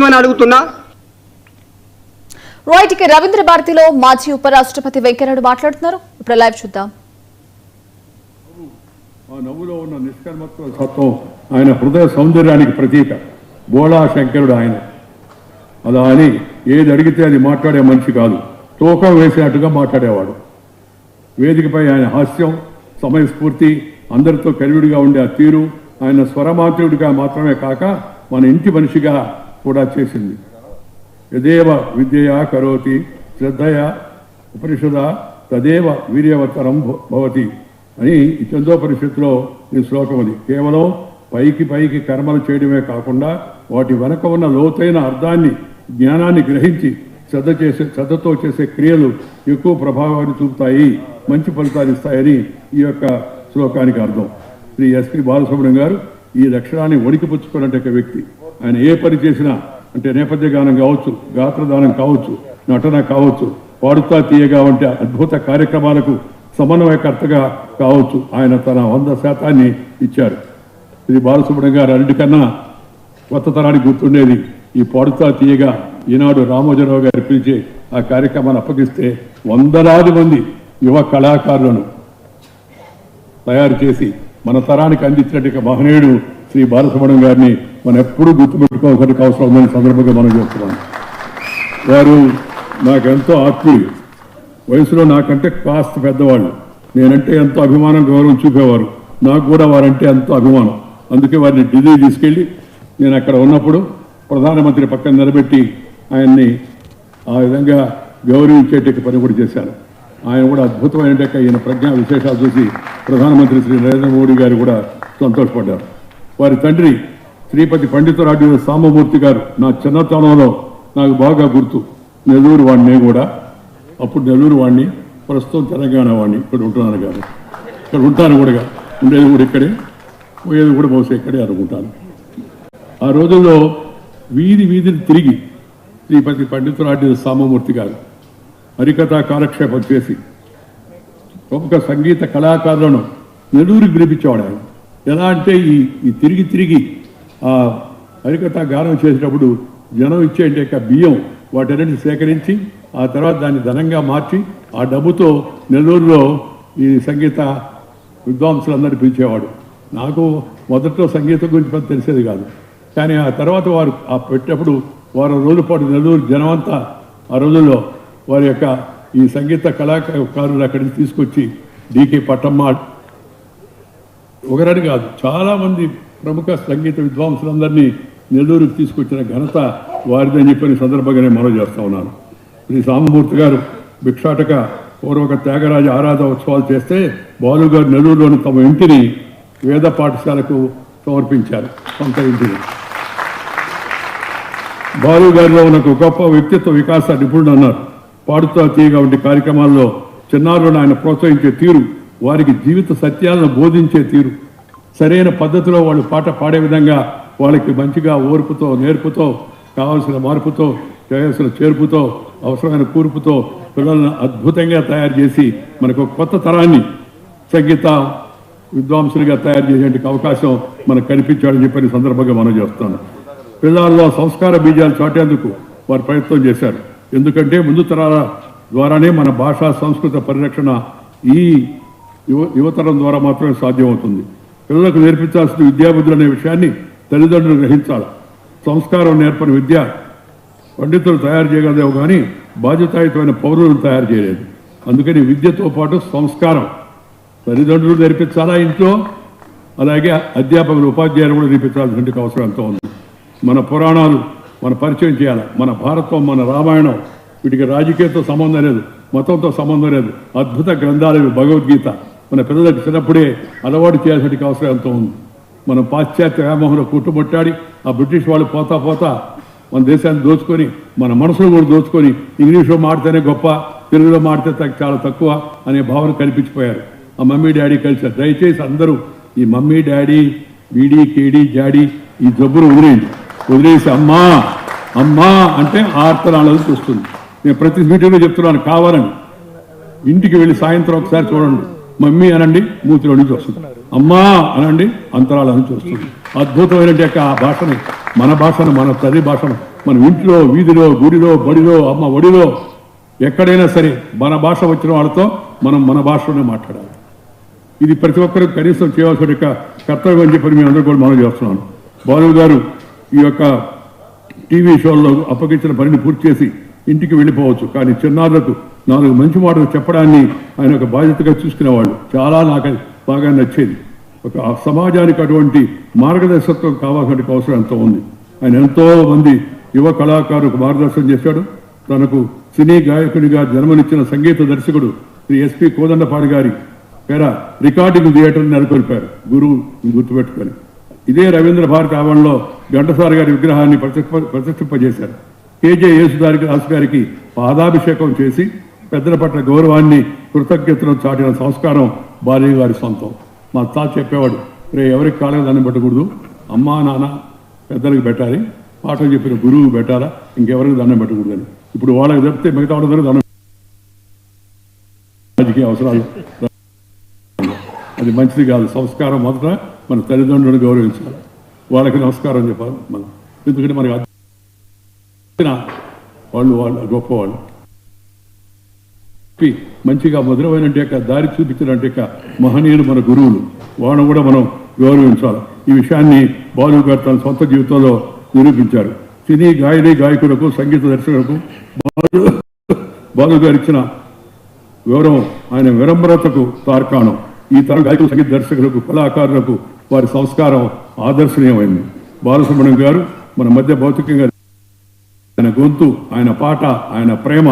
చేయమని అడుగుతున్నా? రైట్ ఇక రవీంద్ర భారతిలో మాజీ ఉపరాష్ట్రపతి వెంకయ్యనాయుడు మాట్లాడుతున్నారు. ఇప్పుడు లైవ్ చూద్దాం. ఆ నవ్వులో ఉన్న నిష్కర్మత్వ సత్వం ఆయన హృదయ సౌందర్యానికి ప్రతీక. బోళా శంకరుడు ఆయన. అలా అని ఏది అడిగితే అది మాట్లాడే మనిషి కాదు. తూకం వేసినట్టుగా మాట్లాడేవాడు. వేదికపై ఆయన హాస్యం సమయస్ఫూర్తి అందరితో కలివిడిగా ఉండే ఆ తీరు ఆయన స్వరమాంత్రుడిగా మాత్రమే కాక మన ఇంటి మనిషిగా కూడా చేసింది. యదేవ విద్యయా కరోతి శ్రద్ధయ ఉపనిషద తదేవ వీర్యవతరం భవతి అని చందోపనిషత్తులో ఈ శ్లోకం అది. కేవలం పైకి పైకి కర్మలు చేయడమే కాకుండా వాటి వెనక ఉన్న లోతైన అర్థాన్ని జ్ఞానాన్ని గ్రహించి శ్రద్ధ చేసే శ్రద్ధతో చేసే క్రియలు ఎక్కువ ప్రభావాన్ని చూపుతాయి మంచి ఫలితాలు ఇస్తాయని ఈ యొక్క శ్లోకానికి అర్థం. శ్రీ ఎస్పి బాలసుబ్రహ్మణ్యం గారు ఈ లక్షణాన్ని వణికిపుచ్చుకున్నట్టు వ్యక్తి. ఆయన ఏ పని చేసినా అంటే నేపథ్య గానం కావచ్చు గాత్రదానం కావచ్చు నటన కావచ్చు పాడుతా తీయగా వంటి అద్భుత కార్యక్రమాలకు సమన్వయకర్తగా కావచ్చు ఆయన తన వంద శాతాన్ని ఇచ్చారు. శ్రీ బాలసుబ్రహ్మణ్యం గారు అన్నిటికన్నా కొత్త తరానికి గుర్తుండేది. ఈ పాడుతా తీయగా ఈనాడు రామోజరావు గారు పిలిచే ఆ కార్యక్రమాన్ని అప్పగిస్తే వందలాది మంది యువ కళాకారులను తయారు చేసి మన తరానికి అందించినట్టు మహనీయుడు శ్రీ బాలసుబ్రహ్మణ్యం గారిని మనం ఎప్పుడూ గుర్తుపెట్టుకోవాల్సిన అవసరం ఉందని సందర్భంగా మనం చెప్తున్నాం. వారు నాకెంతో ఆత్మీయులు వయసులో నాకంటే కాస్త పెద్దవాళ్ళు. నేనంటే ఎంతో అభిమానం గౌరవం చూపేవారు. నాకు కూడా వారంటే ఎంతో అభిమానం. అందుకే వారిని ఢిల్లీ తీసుకెళ్ళి నేను అక్కడ ఉన్నప్పుడు ప్రధానమంత్రి పక్కన నిలబెట్టి ఆయన్ని ఆ విధంగా గౌరవించేటట్టు పని కూడా చేశాను ఆయన కూడా అద్భుతమైన ఈయన ప్రజ్ఞా విశేషాలు చూసి ప్రధానమంత్రి శ్రీ నరేంద్ర మోడీ గారు కూడా సంతోషపడ్డారు. వారి తండ్రి శ్రీపతి పండితురాడు సాంబమూర్తి గారు నా చిన్నతనంలో నాకు బాగా గుర్తు. నెల్లూరు వాడిని కూడా. అప్పుడు నెల్లూరు వాడిని ప్రస్తుతం తెలంగాణ వాడిని. ఇక్కడ ఉంటున్నాను కాదు. ఇక్కడ ఉంటాను కూడా. ఉండేది కూడా ఇక్కడే. పోయేది కూడా బహుశా ఇక్కడే అనుకుంటాను. ఆ రోజుల్లో వీధి వీధిని తిరిగి శ్రీపతి పండితురాడి సాంబమూర్తి గారు హరికథా కాలక్షేపం చేసి ప్రముఖ సంగీత కళాకారులను నెల్లూరికి పిలిపించేవాడు ఆయన. ఎలా అంటే ఈ ఈ తిరిగి తిరిగి ఆ హరికథా గానం చేసేటప్పుడు జనం ఇచ్చే యొక్క బియ్యం వాటన్నిటిని సేకరించి ఆ తర్వాత దాన్ని ధనంగా మార్చి ఆ డబ్బుతో నెల్లూరులో ఈ సంగీత విద్వాంసులందరినీ పిలిచేవాడు. నాకు మొదట్లో సంగీతం గురించి పెద్ద తెలిసేది కాదు. కానీ ఆ తర్వాత వారు ఆ పెట్టినప్పుడు వారం రోజుల పాటు నెల్లూరు జనమంతా ఆ రోజుల్లో వారి యొక్క ఈ సంగీత కళాకారులు అక్కడి నుంచి తీసుకొచ్చి డికే పట్టమ్మ ఒకరని కాదు చాలామంది ప్రముఖ సంగీత విద్వాంసులందరినీ నెల్లూరుకు తీసుకొచ్చిన ఘనత వారిదని చెప్పిన సందర్భంగానే మనం మనవి చేస్తా ఉన్నాను. శ్రీ సాంబమూర్తి గారు భిక్షాటక పూర్వక త్యాగరాజ ఆరాధ ఉత్సవాలు చేస్తే బాలు గారు నెల్లూరులోని తమ ఇంటిని వేద పాఠశాలకు సమర్పించారు సొంత ఇంటిని. బాలు గారిలో ఉన్న గొప్ప వ్యక్తిత్వ వికాస నిపుణుడు అన్నారు. పాడుతా తీయగా వంటి కార్యక్రమాల్లో చిన్నారులను ఆయన ప్రోత్సహించే తీరు వారికి జీవిత సత్యాలను బోధించే తీరు. సరైన పద్ధతిలో వాళ్ళు పాట పాడే విధంగా వాళ్ళకి మంచిగా ఓర్పుతో నేర్పుతో కావలసిన మార్పుతో చేయాల్సిన చేర్పుతో అవసరమైన కూర్పుతో పిల్లలను అద్భుతంగా తయారు చేసి మనకు కొత్త తరాన్ని సంగీత విద్వాంసులుగా తయారు చేసేందుకు అవకాశం మనకు కనిపించాడని చెప్పని సందర్భంగా మనం చేస్తాను పిల్లల్లో సంస్కార బీజాలు చాటేందుకు వారు ప్రయత్నం చేశారు. ఎందుకంటే ముందు తరాల ద్వారానే మన భాషా సంస్కృత పరిరక్షణ ఈ యువ యువతరం ద్వారా మాత్రమే సాధ్యమవుతుంది. పిల్లలకు నేర్పించాల్సిన విద్యాబుద్ధులు అనే విషయాన్ని తల్లిదండ్రులు గ్రహించాలి. సంస్కారం నేర్పని విద్య పండితులు తయారు చేయగలదేమో కానీ బాధ్యతాయుతమైన పౌరులను తయారు చేయలేదు. అందుకని విద్యతో పాటు సంస్కారం తల్లిదండ్రులు నేర్పించాలా ఇంట్లో? అలాగే అధ్యాపకులు ఉపాధ్యాయులు కూడా నేర్పించాల్సిన అవసరం ఎంతో ఉంది. మన పురాణాలు మన పరిచయం చేయాలి. మన భారతం మన రామాయణం వీటికి రాజకీయంతో సంబంధం లేదు మతంతో సంబంధం లేదు. అద్భుత గ్రంథాలు భగవద్గీత. మన పిల్లలకు చిన్నప్పుడే అలవాటు చేయాల్సిన అవసరం ఎంతో ఉంది. మనం పాశ్చాత్య వ్యామోహంలో కుట్టుముట్టాడి ఆ బ్రిటిష్ వాళ్ళు పోతా పోతా మన దేశాన్ని దోచుకొని మన మనసులో కూడా దోచుకొని ఇంగ్లీష్లో మాడితేనే గొప్ప తెలుగులో మాడితే చాలా తక్కువ అనే భావన కల్పించిపోయారు. ఆ మమ్మీ డాడీ కలిసి దయచేసి అందరూ ఈ మమ్మీ డాడీ వీడి కేడీ జాడీ ఈ జబ్బును వదిలేయండి. వదిలేసి అమ్మా అమ్మా అంటే ఆర్తనాలను చూస్తుంది. నేను ప్రతి మీటింగ్లో చెప్తున్నాను కావాలని. ఇంటికి వెళ్ళి సాయంత్రం ఒకసారి చూడండి. మమ్మీ అనండి మూతిలో నుంచి వస్తుంది. అమ్మా అనండి అంతరాల నుంచి వస్తుంది. అద్భుతమైన యొక్క ఆ భాషని మన భాషను మన తల్లి భాషను మనం ఇంట్లో వీధిలో గుడిలో బడిలో అమ్మ ఒడిలో ఎక్కడైనా సరే మన భాష వచ్చిన వాళ్ళతో మనం మన భాషలోనే మాట్లాడాలి. ఇది ప్రతి ఒక్కరూ కనీసం చేయవలసిన యొక్క కర్తవ్యం అని చెప్పి మేము అందరూ కూడా మనం చేస్తున్నాను బాలు గారు ఈ యొక్క టీవీ షోల్లో అప్పగించిన పనిని పూర్తి చేసి ఇంటికి వెళ్ళిపోవచ్చు. కానీ చిన్నారులకు నాలుగు మంచి మాటలు చెప్పడాన్ని ఆయన ఒక బాధ్యతగా చూసుకునేవాళ్ళు చాలా నాకు బాగా నచ్చేది. ఒక సమాజానికి అటువంటి మార్గదర్శకత్వం కావాల్సిన అవసరం ఎంతో ఉంది. ఆయన ఎంతో మంది యువ కళాకారులకు మార్గదర్శనం చేశాడు. తనకు సినీ గాయకునిగా జన్మనిచ్చిన సంగీత దర్శకుడు శ్రీ ఎస్పి కోదండపాడి గారి పేర రికార్డింగ్ థియేటర్ నెలకొల్పారు. గురువు గుర్తుపెట్టుకొని. ఇదే రవీంద్ర భారతి ఆవరణలో గంటసారి గారి విగ్రహాన్ని ప్రతిష్ఠ ప్రతిష్ఠింపజేశారు. కేజే యేసుదారి దాస్ గారికి పాదాభిషేకం చేసి పెద్దల పట్ల గౌరవాన్ని కృతజ్ఞతను చాటిన సంస్కారం బాలయ్య గారి సొంతం. మా తాత చెప్పేవాడు రే ఎవరికి కాలేదు దాన్ని పెట్టకూడదు. అమ్మా నాన్న పెద్దలకు పెట్టాలి. పాఠం చెప్పిన గురువు పెట్టాలా? ఇంకెవరికి దండం పెట్టకూడదని. ఇప్పుడు వాళ్ళకి చెప్తే మిగతా వాళ్ళందరూ దండం రాజకీయ అవసరాలు. అది మంచిది కాదు. సంస్కారం మొదట మన తల్లిదండ్రులను గౌరవించాలి. వాళ్ళకి నమస్కారం చెప్పాలి మనం. ఎందుకంటే మనకి వాళ్ళు వాళ్ళు గొప్పవాళ్ళు. చెప్పి మంచిగా మధురమైన యొక్క దారి చూపించిన యొక్క మహనీయులు మన గురువులు. వాళ్ళను కూడా మనం గౌరవించాలి. ఈ విషయాన్ని బాలు గారు తన సొంత జీవితంలో నిరూపించారు. సినీ గాయని గాయకులకు సంగీత దర్శకులకు బాలు బాలు గారు ఇచ్చిన వివరం ఆయన విరంబరతకు తార్కాణం. ఈ తరం గాయకులు సంగీత దర్శకులకు కళాకారులకు వారి సంస్కారం ఆదర్శనీయమైంది. బాలసుబ్రహ్మణ్యం గారు మన మధ్య భౌతికంగా ఆయన గొంతు ఆయన పాట ఆయన ప్రేమ